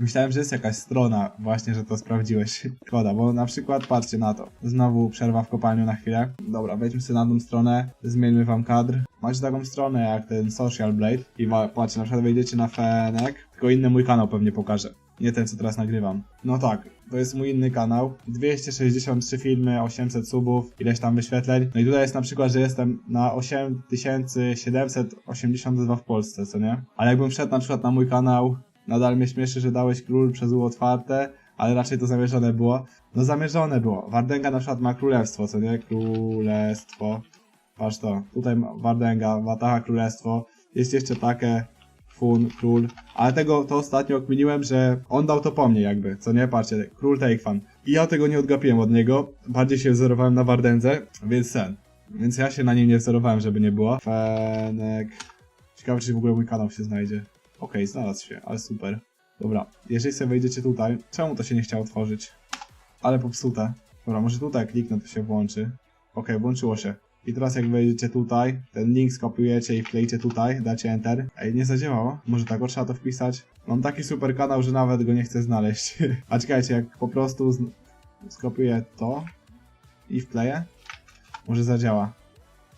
Myślałem, że jest jakaś strona właśnie, że to sprawdziłeś. Szkoda, bo na przykład patrzcie na to. Znowu przerwa w kopalniu na chwilę. Dobra, wejdźmy sobie na tą stronę, zmieńmy wam kadr. Macie taką stronę jak ten Social Blade i patrzcie, na przykład wejdziecie na Fenek, tylko inny mój kanał pewnie pokażę. Nie ten, co teraz nagrywam. No tak, to jest mój inny kanał. 263 filmy, 800 subów, ileś tam wyświetleń. No i tutaj jest na przykład, że jestem na 8782 w Polsce, co nie? Ale jakbym wszedł na przykład na mój kanał, nadal mnie śmieszy, że dałeś król przez U otwarte, ale raczej to zamierzone było. No zamierzone było. Wardenga na przykład ma królestwo, co nie? Królestwo. Patrz to. Tutaj ma Wardenga, Wataha królestwo. Jest jeszcze takie Fun, król. Ale tego to ostatnio okminiłem, że on dał to po mnie jakby, co nie? Patrzcie, król Takefan. I ja tego nie odgapiłem od niego. Bardziej się wzorowałem na Wardędze, więc sen. Więc ja się na nim nie wzorowałem, żeby nie było. Fenek. Ciekawe, czy w ogóle mój kanał się znajdzie. Okej, znalazł się, ale super. Dobra, jeżeli sobie wejdziecie tutaj, czemu to się nie chciało otworzyć? Ale popsute. Dobra, może tutaj kliknę, to się włączy. Okej, włączyło się. I teraz jak wejdziecie tutaj, ten link skopiujecie i wklejcie tutaj, dacie enter. Ej, nie zadziałało? Może tak, trzeba to wpisać? Mam taki super kanał, że nawet go nie chcę znaleźć. A czekajcie, jak po prostu skopiuję to i wkleję, może zadziała.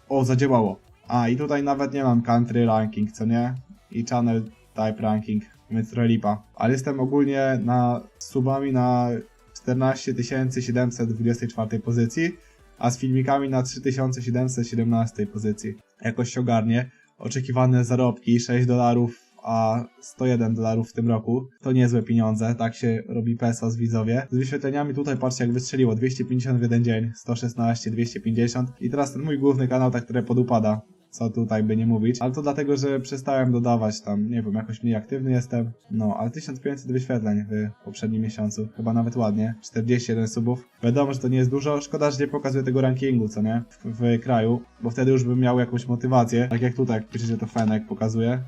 O, zadziałało. A, i tutaj nawet nie mam country ranking, co nie? I channel type ranking, więc trochę lipa. Ale jestem ogólnie na subami na 14 724 pozycji, a z filmikami na 3717 pozycji. Jakoś się ogarnie. Oczekiwane zarobki 6 dolarów, a 101 dolarów w tym roku. To niezłe pieniądze, tak się robi PESA z widzowie. Z wyświetleniami tutaj patrzcie jak wystrzeliło, 250 w jeden dzień, 116, 250 i teraz ten mój główny kanał tak trochę podupada. Co tutaj by nie mówić, ale to dlatego, że przestałem dodawać tam, nie wiem, jakoś mniej aktywny jestem. No, ale 1500 wyświetleń w poprzednim miesiącu, chyba nawet ładnie, 41 subów. Wiadomo, że to nie jest dużo, szkoda, że nie pokazuje tego rankingu, co nie, w, w kraju, bo wtedy już bym miał jakąś motywację, tak jak tutaj, jak piszecie to Fenek pokazuje.